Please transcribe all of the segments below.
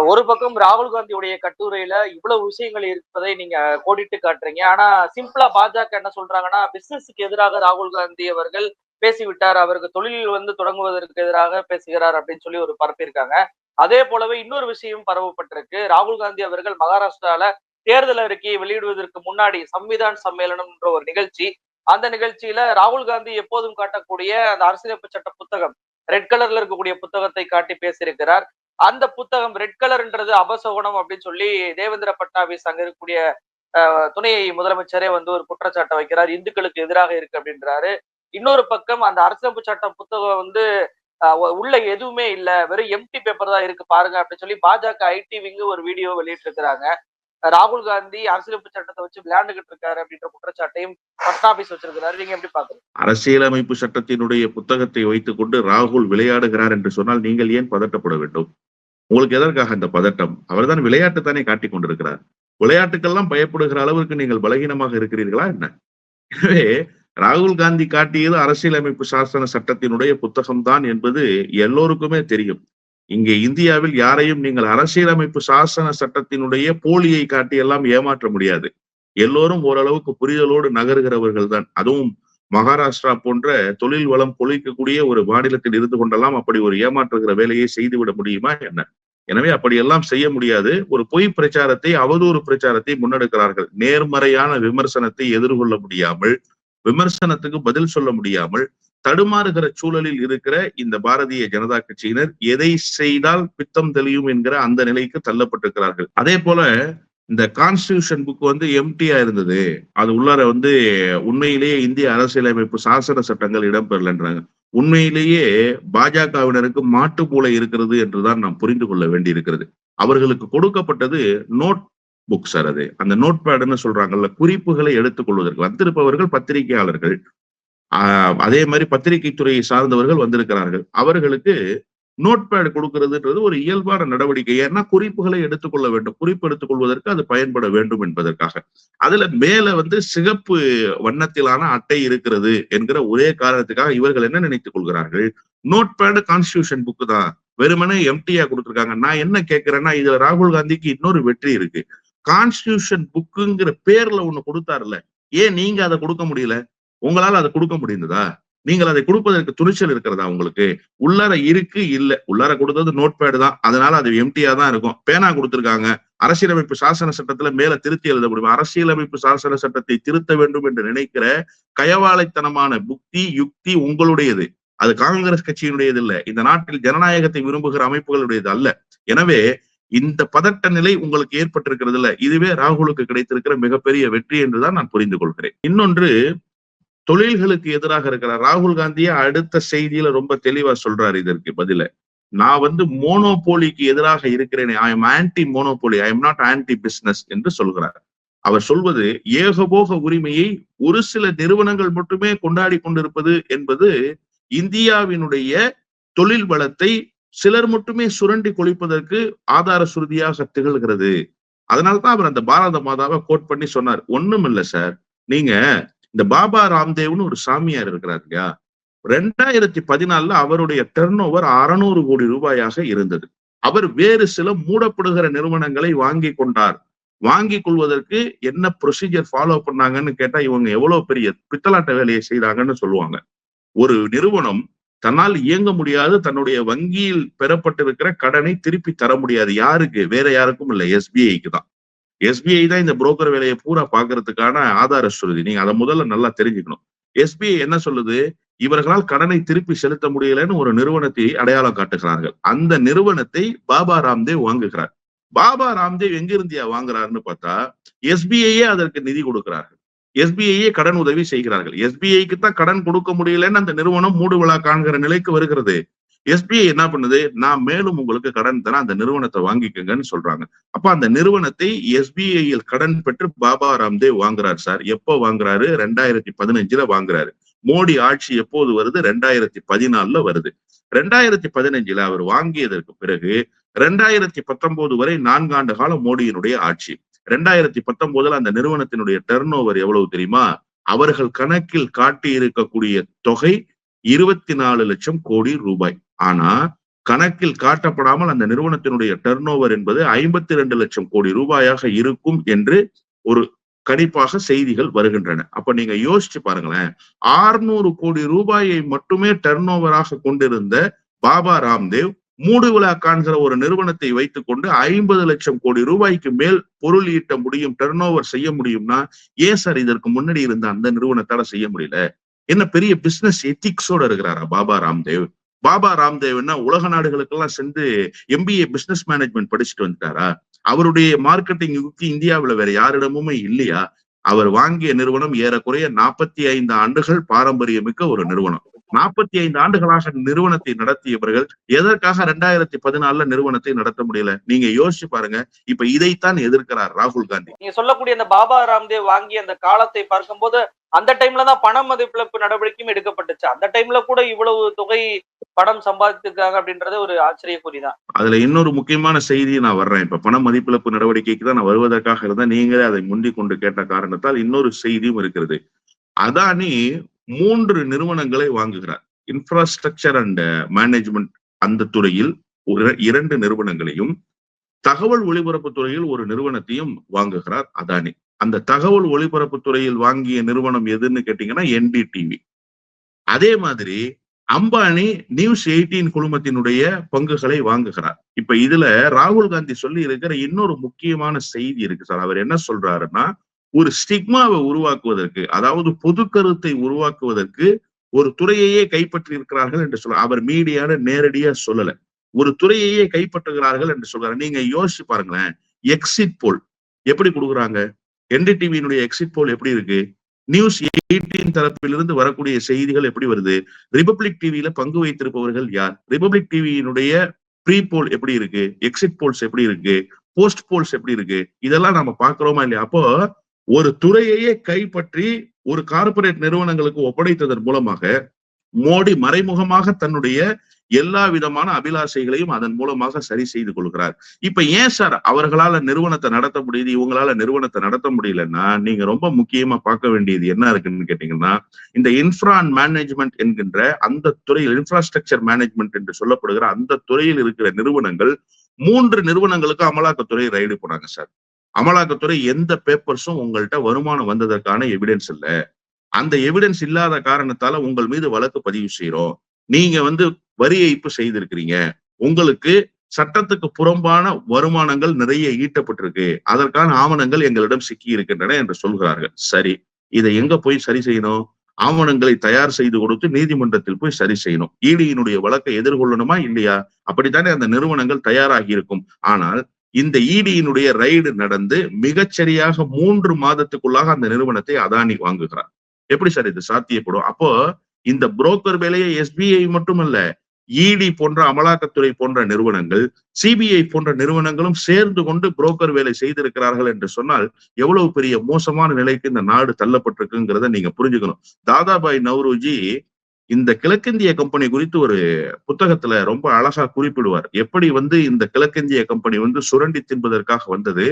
ஒரு பக்கம் ராகுல் காந்தியுடைய கட்டுரையில இவ்வளவு விஷயங்கள் இருப்பதை நீங்க கோடிட்டு காட்டுறீங்க. ஆனா சிம்பிளா பாஜக என்ன சொல்றாங்கன்னா பிசினஸுக்கு எதிராக ராகுல் காந்தி அவர்கள் பேசிவிட்டார். அவருக்கு தொழில் வந்து தொடங்குவதற்கு எதிராக பேசுகிறார் அப்படின்னு சொல்லி ஒரு பரப்பியிருக்காங்க அதே போலவே இன்னொரு விஷயம் பரவப்பட்டிருக்கு. ராகுல் காந்தி அவர்கள் மகாராஷ்டிரால தேர்தல் அறிக்கையை வெளியிடுவதற்கு முன்னாடி சம்விதான் சம்மேளனம் என்ற ஒரு நிகழ்ச்சி. அந்த நிகழ்ச்சியில ராகுல் காந்தி எப்போதும் காட்டக்கூடிய அந்த அரசியலமைப்பு சட்ட புத்தகம் ரெட் கலர்ல இருக்கக்கூடிய புத்தகத்தை காட்டி பேசியிருக்கிறார். அந்த புத்தகம் ரெட் கலர்ன்றது அபசகுணம் அப்படின்னு சொல்லி தேவேந்திர பட்னாவிஸ் அங்க இருக்கக்கூடிய துணை முதலமைச்சரே வந்து ஒரு குற்றச்சாட்டை வைக்கிறார். இந்துக்களுக்கு எதிராக இருக்கு அப்படின்றாரு. இன்னொரு பக்கம் அந்த அரசமைப்பு சட்டம் புத்தகம் வந்து உள்ள எதுவுமே இல்ல. வெறும் எம்டி பேப்பர் தான் இருக்கு பாருங்க அப்படின்னு சொல்லி பாஜக ஐடி விங்கு ஒரு வீடியோ வெளியிட்டு இருக்கிறாங்க ராகுல் காந்தி அரசியலமைப்பு சட்டத்தை வச்சு விளையாண்டுகிட்டு இருக்காரு அப்படின்ற குற்றச்சாட்டையும் பட்னாபிஸ் வச்சிருக்கிறாரு. நீங்க எப்படி பாக்குறீங்க அரசியலமைப்பு சட்டத்தினுடைய புத்தகத்தை வைத்துக் கொண்டு ராகுல் விளையாடுகிறார் என்று சொன்னால் நீங்கள் ஏன் பதட்டப்பட வேண்டும்? உங்களுக்கு எதற்காக இந்த பதட்டம்? அவர்தான் விளையாட்டு தானே காட்டி கொண்டிருக்கிறார். விளையாட்டுக்கெல்லாம் பயப்படுகிற அளவிற்கு நீங்கள் பலகீனமாக இருக்கிறீர்களா என்ன? எனவே ராகுல் காந்தி காட்டியது அரசியலமைப்பு சாசன சட்டத்தினுடைய புத்தகம் தான் என்பது எல்லோருக்குமே தெரியும். இங்கே இந்தியாவில் யாரையும் நீங்கள் அரசியலமைப்பு சாசன சட்டத்தினுடைய போலியை காட்டி எல்லாம் ஏமாற்ற முடியாது. எல்லோரும் ஓரளவுக்கு புரிதலோடு நகருகிறவர்கள் தான். அதுவும் மகாராஷ்டிரா போன்ற தொழில் வளம் பொழிக்கக்கூடிய ஒரு மாநிலத்தில் இருந்து கொண்டெல்லாம் அப்படி ஒரு ஏமாற்றுகிற வேலையை செய்துவிட முடியுமா என்ன? எனவே அப்படியெல்லாம் செய்ய முடியாது. ஒரு பொய் பிரச்சாரத்தை அவதூறு பிரச்சாரத்தை முன்னெடுக்கிறார்கள். நேர்மறையான விமர்சனத்தை எதிர்கொள்ள முடியாமல் விமர்சனத்துக்கு பதில் சொல்ல முடியாமல் தடுமாறுகிற சூழலில் இருக்கிற இந்த பாரதிய ஜனதா கட்சியினர் எதை செய்தால் பித்தம் தெளியும் என்கிற அந்த நிலைக்கு தள்ளப்பட்டிருக்கிறார்கள். அதே போல இந்த கான்ஸ்டியூஷன் புக் வந்து எம்டியா இருந்தது. அது உள்ளார வந்து உண்மையிலேயே இந்திய அரசியலமைப்பு சாசன சட்டங்கள் இடம்பெறலன்றாங்க. உண்மையிலேயே பாஜகவினருக்கு மாட்டு மூளை இருக்கிறது என்றுதான் நாம் புரிந்து கொள்ள வேண்டி இருக்கிறது அவர்களுக்கு கொடுக்கப்பட்டது நோட் புக் சார் அது. அந்த நோட் பேடுன்னு சொல்றாங்கல்ல குறிப்புகளை எடுத்துக்கொள்வதற்கு வந்திருப்பவர்கள் பத்திரிகையாளர்கள். அதே மாதிரி பத்திரிகை துறையை சார்ந்தவர்கள் வந்திருக்கிறார்கள். அவர்களுக்கு நோட் பேட் கொடுக்கிறதுன்றது ஒரு இயல்பான நடவடிக்கை. ஏன்னா குறிப்புகளை எடுத்துக்கொள்ள வேண்டும். குறிப்பு எடுத்துக்கொள்வதற்கு அது பயன்பட வேண்டும் என்பதற்காக. அதுல மேல வந்து சிகப்பு வண்ணத்திலான அட்டை இருக்கிறது என்கிற ஒரே காரணத்துக்காக இவர்கள் என்ன நினைத்துக் கொள்கிறார்கள்? நோட் பேடு கான்ஸ்டியூஷன் புக்கு தான் வெறுமனே எம்டியா கொடுத்துருக்காங்க. நான் என்ன கேட்கிறேன்னா இதுல ராகுல் காந்திக்கு இன்னொரு வெற்றி இருக்கு. கான்ஸ்டியூஷன் புக்குங்கிற பேர்ல ஒண்ணு கொடுத்தாருல ஏன் நீங்க அதை கொடுக்க முடியல? உங்களால அதை கொடுக்க முடிந்ததா? நீங்கள் அதை கொடுப்பதற்கு துணிச்சல் இருக்கிறதா உங்களுக்கு? உள்ளார இருக்கு இல்ல. உள்ளார கொடுத்தது நோட் பேடு தான். அதனால அது எம்டியா தான் இருக்கும். பேனா கொடுத்திருக்காங்க. அரசியலமைப்பு சாசன சட்டத்துல மேல திருத்தி எழுத முடியும் அரசியலமைப்பு சாசன சட்டத்தை திருத்த வேண்டும் என்று நினைக்கிற கயவாளைத்தனமான புக்தி யுக்தி உங்களுடையது. அது காங்கிரஸ் கட்சியினுடையது இல்ல. இந்த நாட்டில் ஜனநாயகத்தை விரும்புகிற அமைப்புகளுடையது அல்ல. எனவே இந்த பதட்ட நிலை உங்களுக்கு ஏற்பட்டிருக்கிறது இல்ல. இதுவே ராகுலுக்கு கிடைத்திருக்கிற மிகப்பெரிய வெற்றி என்றுதான் நான் புரிந்து கொள்கிறேன். இன்னொன்று தொழில்களுக்கு எதிராக இருக்கிறார். ராகுல் காந்தியே அடுத்த செய்தியில ரொம்ப தெளிவா சொல்றாரு இதற்கு பதில. நான் வந்து மோனோபோலிக்கு எதிராக இருக்கிறேன் I am anti monopoly I am not anti business என்று சொல்கிறார். அவர் சொல்வது ஏகபோக உரிமையை ஒரு சில நிறுவனங்கள் மட்டுமே கொண்டாடி கொண்டிருப்பது என்பது இந்தியாவினுடைய தொழில் வளத்தை சிலர் மட்டுமே சுரண்டி கொளிப்பதற்கு ஆதார சுருதியாக திகழ்கிறது. அதனால்தான் அவர் அந்த பாரத மாதாவை கோட் பண்ணி சொன்னார். ஒண்ணும் இல்லை சார். நீங்க இந்த பாபா ராம்தேவ்னு ஒரு சாமியார் இருக்கிறார் இல்லையா? ரெண்டாயிரத்தி பதினாலுல அவருடைய டர்ன் ஓவர் அறுநூறு கோடி ரூபாயாக இருந்தது. அவர் வேறு சில மூடப்படுகிற நிறுவனங்களை வாங்கி கொண்டார். வாங்கி கொள்வதற்கு என்ன ப்ரொசீஜர் ஃபாலோ பண்ணாங்கன்னு கேட்டா இவங்க எவ்வளவு பெரிய பித்தலாட்ட வேலையை செய்தாங்கன்னு சொல்லுவாங்க. ஒரு நிறுவனம் தன்னால் இயங்க முடியாது தன்னுடைய வங்கியில் பெறப்பட்டிருக்கிற கடனை திருப்பி தர முடியாது. யாருக்கு? வேற யாருக்கும் இல்லை. எஸ்பிஐக்கு தான். எஸ்பிஐ தான் இந்த புரோக்கர் வேலையை பூரா பாக்குறதுக்கான ஆதார சுருதி. நீங்க அதை முதல்ல நல்லா தெரிஞ்சுக்கணும். எஸ்பிஐ என்ன சொல்லுது? இவர்களால் கடனை திருப்பி செலுத்த முடியலன்னு ஒரு நிறுவனத்தை அடையாளம் காட்டுகிறார்கள். அந்த நிறுவனத்தை பாபா ராம்தேவ் வாங்குகிறார். பாபா ராம்தேவ் எங்கிருந்தியா வாங்குறாருன்னு பார்த்தா எஸ்பிஐயே அதற்கு நிதி கொடுக்கிறார்கள். எஸ்பிஐயே கடன் உதவி செய்கிறார்கள். எஸ்பிஐக்கு தான் கடன் கொடுக்க முடியலன்னு அந்த நிறுவனம் மூடு விழா காண்கிற நிலைக்கு வருகிறது. எஸ்பிஐ என்ன பண்ணுது? நான் மேலும் உங்களுக்கு கடன் தரேன் அந்த நிறுவனத்தை வாங்கிக்கங்கன்னு சொல்றாங்க. அப்ப அந்த நிறுவனத்தை எஸ்பிஐயில் கடன் பெற்று பாபா ராம்தேவ் வாங்குறாரு சார். எப்போ வாங்குறாரு? ரெண்டாயிரத்தி பதினஞ்சுல வாங்குறாரு. மோடி ஆட்சி எப்போது வருது? ரெண்டாயிரத்தி பதினாலுல வருது. ரெண்டாயிரத்தி பதினஞ்சுல அவர் வாங்கியதற்கு பிறகு ரெண்டாயிரத்தி பத்தொன்பது வரை நான்காண்டு காலம் மோடியினுடைய ஆட்சி. ரெண்டாயிரத்தி பத்தொன்பதுல அந்த நிறுவனத்தினுடைய டர்ன் ஓவர் எவ்வளவு தெரியுமா? அவர்கள் கணக்கில் காட்டி இருக்கக்கூடிய தொகை இருபத்தி நாலு லட்சம் கோடி ரூபாய். ஆனா கணக்கில் காட்டப்படாமல் அந்த நிறுவனத்தினுடைய டர்ன் என்பது ஐம்பத்தி ரெண்டு லட்சம் கோடி ரூபாயாக இருக்கும் என்று ஒரு கணிப்பாக செய்திகள் வருகின்றன. அப்ப நீங்க யோசிச்சு பாருங்களேன். ஆறுநூறு கோடி ரூபாயை மட்டுமே டர்ன் ஓவராக கொண்டிருந்த பாபா ராம்தேவ் மூடு விழா காண்கிற ஒரு நிறுவனத்தை வைத்துக்கொண்டு ஐம்பது லட்சம் கோடி ரூபாய்க்கு மேல் பொருள் ஈட்ட முடியும் டர்ன் ஓவர் செய்ய முடியும்னா ஏன் சார் இதற்கு முன்னாடி இருந்த அந்த நிறுவனத்தால செய்ய முடியல? என்ன பெரிய பிசினஸ் எத்திக்ஸோட இருக்கிறாரா பாபா ராம்தேவ்? பாபா ராம்தேவ்னா உலக நாடுகளுக்கெல்லாம் சென்று எம்பிஏ பிசினஸ் மேனேஜ்மெண்ட் படிச்சுட்டு வந்துட்டாரா? அவருடைய மார்க்கெட்டிங் யுக்தி இந்தியாவுல வேற யாரிடமுமே இல்லையா? அவர் வாங்கிய நிறுவனம் ஏறக்குறைய நாற்பத்தி ஐந்து ஆண்டுகள் பாரம்பரியமிக்க ஒரு நிறுவனம். நாற்பத்தி ஐந்து ஆண்டுகளாக நிறுவனத்தை நடத்தியவர்கள் எதற்காக ரெண்டாயிரத்தி பதினாலுல நிறுவனத்தை நடத்த முடியல? நீங்க யோசிச்சு பாருங்க. இப்ப இதைத்தான் எதிர்க்கிறார் ராகுல் காந்தி. நீங்க சொல்லக்கூடிய அந்த பாபா ராம்தேவ் வாங்கிய அந்த காலத்தை பார்க்கும்போது அந்த டைம்ல தான் பண மதிப்பிழப்பு நடவடிக்கையும் எடுக்கப்பட்டுச்சு. அந்த டைம்ல கூட இவ்வளவு தொகை பணம் சம்பாதித்திருக்காங்க அப்படின்றது ஒரு ஆச்சரியக்குறிதான். அதுல இன்னொரு முக்கியமான செய்தி நான் வர்றேன். இப்ப பண மதிப்பிழப்பு நடவடிக்கைக்கு தான் நான் வருவதற்காக இருந்தா நீங்களே அதை முந்தி கொண்டு கேட்ட காரணத்தால் இன்னொரு செய்தியும் இருக்கிறது. அதானி மூன்று நிறுவனங்களை வாங்குகிறார். இன்ஃப்ராஸ்ட்ரக்சர் அண்ட் மேனேஜ்மெண்ட் அந்த துறையில் ஒரு இரண்டு நிறுவனங்களையும் தகவல் ஒளிபரப்பு துறையில் ஒரு நிறுவனத்தையும் வாங்குகிறார் அதானி. அந்த தகவல் ஒளிபரப்பு துறையில் வாங்கிய நிறுவனம் எதுன்னு கேட்டீங்கன்னா என்டிடிவி அதே மாதிரி அம்பானி நியூஸ் எயிட்டீன் குழுமத்தினுடைய பங்குகளை வாங்குகிறார். இப்ப இதுல ராகுல் காந்தி சொல்லி இருக்கிற இன்னொரு முக்கியமான செய்தி இருக்கு சார். அவர் என்ன சொல்றாருன்னா ஒரு ஸ்டிக்மாவை உருவாக்குவதற்கு அதாவது பொது கருத்தை உருவாக்குவதற்கு ஒரு துறையையே கைப்பற்றி இருக்கிறார்கள் என்று சொல்ல அவர் மீடியான நேரடியா சொல்லல. ஒரு துறையையே கைப்பற்றுகிறார்கள் என்று சொல்றாரு. நீங்க யோசிச்சு பாருங்களேன் எக்ஸிட் போல் எப்படி கொடுக்குறாங்க? என்டிடிவியினுடைய எக்ஸிட் போல் எப்படி இருக்கு? நியூஸ் எயிட்டீன் தரப்பிலிருந்து வரக்கூடிய செய்திகள் எப்படி வருது? ரிபப்ளிக் டிவியில பங்கு வைத்திருப்பவர்கள் யார்? ரிபப்ளிக் டிவியினுடைய ப்ரீ போல் எப்படி இருக்கு? எக்ஸிட் போல்ஸ் எப்படி இருக்கு? போஸ்ட் போல்ஸ் எப்படி இருக்கு? இதெல்லாம் நம்ம பாக்குறோமா இல்லையா? அப்போ ஒரு துறையையே கைப்பற்றி ஒரு கார்ப்பரேட் நிறுவனங்களுக்கு ஒப்படைத்ததன் மூலமாக மோடி மறைமுகமாக தன்னுடைய எல்லா விதமான அபிலாஷைகளையும் அதன் மூலமாக சரி செய்து கொள்கிறார். இப்ப ஏன் சார் அவர்களால நிறுவனத்தை நடத்த முடியுது இவங்களால நிறுவனத்தை நடத்த முடியலன்னா நீங்க ரொம்ப முக்கியமா பார்க்க வேண்டியது என்ன இருக்குன்னு கேட்டீங்கன்னா இந்த இன்ஃப்ரா மேனேஜ்மெண்ட் என்கின்ற அந்த துறையில் இன்ஃப்ராஸ்ட்ரக்சர் மேனேஜ்மெண்ட் என்று சொல்லப்படுகிற அந்த துறையில் இருக்கிற நிறுவனங்கள் மூன்று நிறுவனங்களுக்கு அமலாக்கத்துறை ரைடு போனாங்க சார். அமலாக்கத்துறை எந்த பேப்பர்ஸும் உங்கள்கிட்ட வருமானம் வந்ததற்கான எவிடன்ஸ் இல்ல. அந்த எவிடன்ஸ் இல்லாத காரணத்தால உங்கள் மீது வழக்கு பதிவு செய்யறோம் நீங்க வந்து வரி ஏய்ப்பு செய்திருக்கிறீங்க. உங்களுக்கு சட்டத்துக்கு புறம்பான வருமானங்கள் நிறைய ஈட்டப்பட்டிருக்கு. அதற்கான ஆவணங்கள் எங்களிடம் சிக்கி இருக்கின்றன என்று சொல்கிறார்கள். சரி இதை எங்க போய் சரி செய்யணும்? ஆவணங்களை தயார் செய்து கொடுத்து நீதிமன்றத்தில் போய் சரி செய்யணும். இடியினுடைய வழக்கை எதிர்கொள்ளணுமா இல்லையா? அப்படித்தானே அந்த நிறுவனங்கள் தயாராகி இருக்கும் ஆனால் இந்த இடியினுடைய ரைடு நடந்து மிகச்சரியாக மூன்று மாதத்துக்குள்ளாக அந்த நிறுவனத்தை அதானி வாங்குகிறார். எப்படி சார் இது சாத்தியப்படும்? அப்போ இந்த புரோக்கர் வேலையை எஸ்பிஐ மட்டுமல்ல இடி போன்ற அமலாக்கத்துறை போன்ற நிறுவனங்கள் சிபிஐ போன்ற நிறுவனங்களும் சேர்ந்து கொண்டு புரோக்கர் வேலை செய்திருக்கிறார்கள் என்று சொன்னால் எவ்வளவு பெரிய மோசமான நிலைக்கு இந்த நாடு தள்ளப்பட்டிருக்குங்கிறத நீங்க புரிஞ்சுக்கணும். தாதாபாய் நவ்ருஜி இந்த கிழக்கிந்திய கம்பெனி குறித்து ஒரு புத்தகத்துல ரொம்ப அழகா குறிப்பிடுவார். எப்படி வந்து இந்த கிழக்கிந்திய கம்பெனி வந்து சுரண்டி தின்பதற்காக வந்தது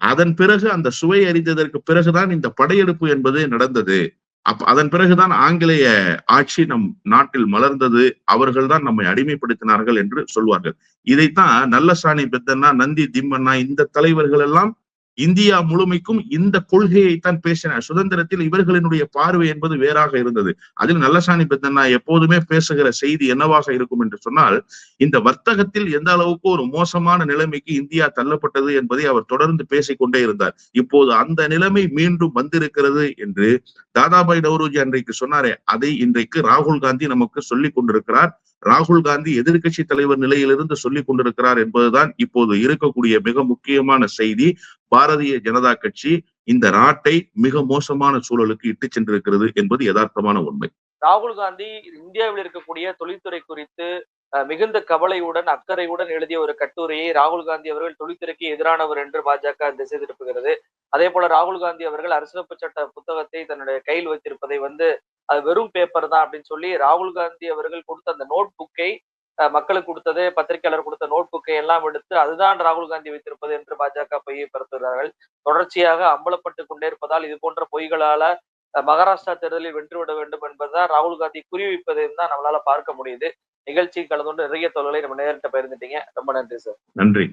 அதன் பிறகு அந்த சுவை அறிந்ததற்கு பிறகுதான் இந்த படையெடுப்பு என்பது நடந்தது. அப்ப அதன் பிறகுதான் ஆங்கிலேய ஆட்சி நம் நாட்டில் மலர்ந்தது அவர்கள் தான் நம்மை அடிமைப்படுத்தினார்கள் என்று சொல்வார்கள். இதைத்தான் நல்லசாணி பெத்தன்னா நந்தி திம்மண்ணா இந்த தலைவர்கள் எல்லாம் இந்தியா முழுமைக்கும் இந்த கொள்கையைத்தான் பேசினார். சுதந்திரத்தில் இவர்களினுடைய பார்வை என்பது வேறாக இருந்தது. அதில் நல்லசாணி பெத்தண்ணா எப்போதுமே பேசுகிற செய்தி என்னவாக இருக்கும் என்று சொன்னால் இந்த வர்த்தகத்தில் எந்த அளவுக்கு ஒரு மோசமான நிலைமைக்கு இந்தியா தள்ளப்பட்டது என்பதை அவர் தொடர்ந்து பேசிக்கொண்டே இருந்தார். இப்போது அந்த நிலைமை மீண்டும் வந்திருக்கிறது என்று தாதாபாய் நவ்ரோஜி அன்றைக்கு சொன்னாரே அதை இன்றைக்கு ராகுல் காந்தி நமக்கு சொல்லிக் கொண்டிருக்கிறார். ராகுல் காந்தி எதிர்கட்சி தலைவர் நிலையிலிருந்து சொல்லிக் கொண்டிருக்கிறார் என்பதுதான் இப்போது இருக்கக்கூடிய மிக முக்கியமான செய்தி. பாரதிய ஜனதா கட்சி இந்த நாட்டை மிக மோசமான சூழலுக்கு இட்டு சென்றிருக்கிறது என்பது யதார்த்தமான உண்மை. ராகுல் காந்தி இந்தியாவில் இருக்கக்கூடிய தொழில்துறை குறித்து மிகுந்த கவலையுடன் அக்கறையுடன் எழுதிய ஒரு கட்டுரையை ராகுல் காந்தி அவர்கள் தொழில்துறைக்கு எதிரானவர் என்று பாஜக திசை திருப்புகிறது. அதே போல ராகுல் காந்தி அவர்கள் அரசியலமைப்பு சட்ட புத்தகத்தை தன்னுடைய கையில் வைத்திருப்பதை வந்து அது வெறும் பேப்பர் தான் அப்படின்னு சொல்லி ராகுல் காந்தி அவர்கள் கொடுத்த அந்த நோட் புக்கை மக்களுக்கு கொடுத்தது பத்திரிகையாளர் கொடுத்த நோட் புக்கை எல்லாம் எடுத்து அதுதான் ராகுல் காந்தி வைத்திருப்பது என்று பாஜக பொய்யை பரப்புகிறார்கள். தொடர்ச்சியாக அம்பலப்பட்டு கொண்டே இருப்பதால் இது போன்ற பொய்களால மகாராஷ்டிரா தேர்தலில் வென்றுவிட வேண்டும் என்பதுதான் ராகுல் காந்தி குறிவிப்பதையும் தான் நம்மளால பார்க்க முடியுது. நிகழ்ச்சியில் கலந்து கொண்டு நிறைய தொழிலை நம்ம நேரிட்ட பகிர்ந்துட்டீங்க ரொம்ப நன்றி சார். நன்றி.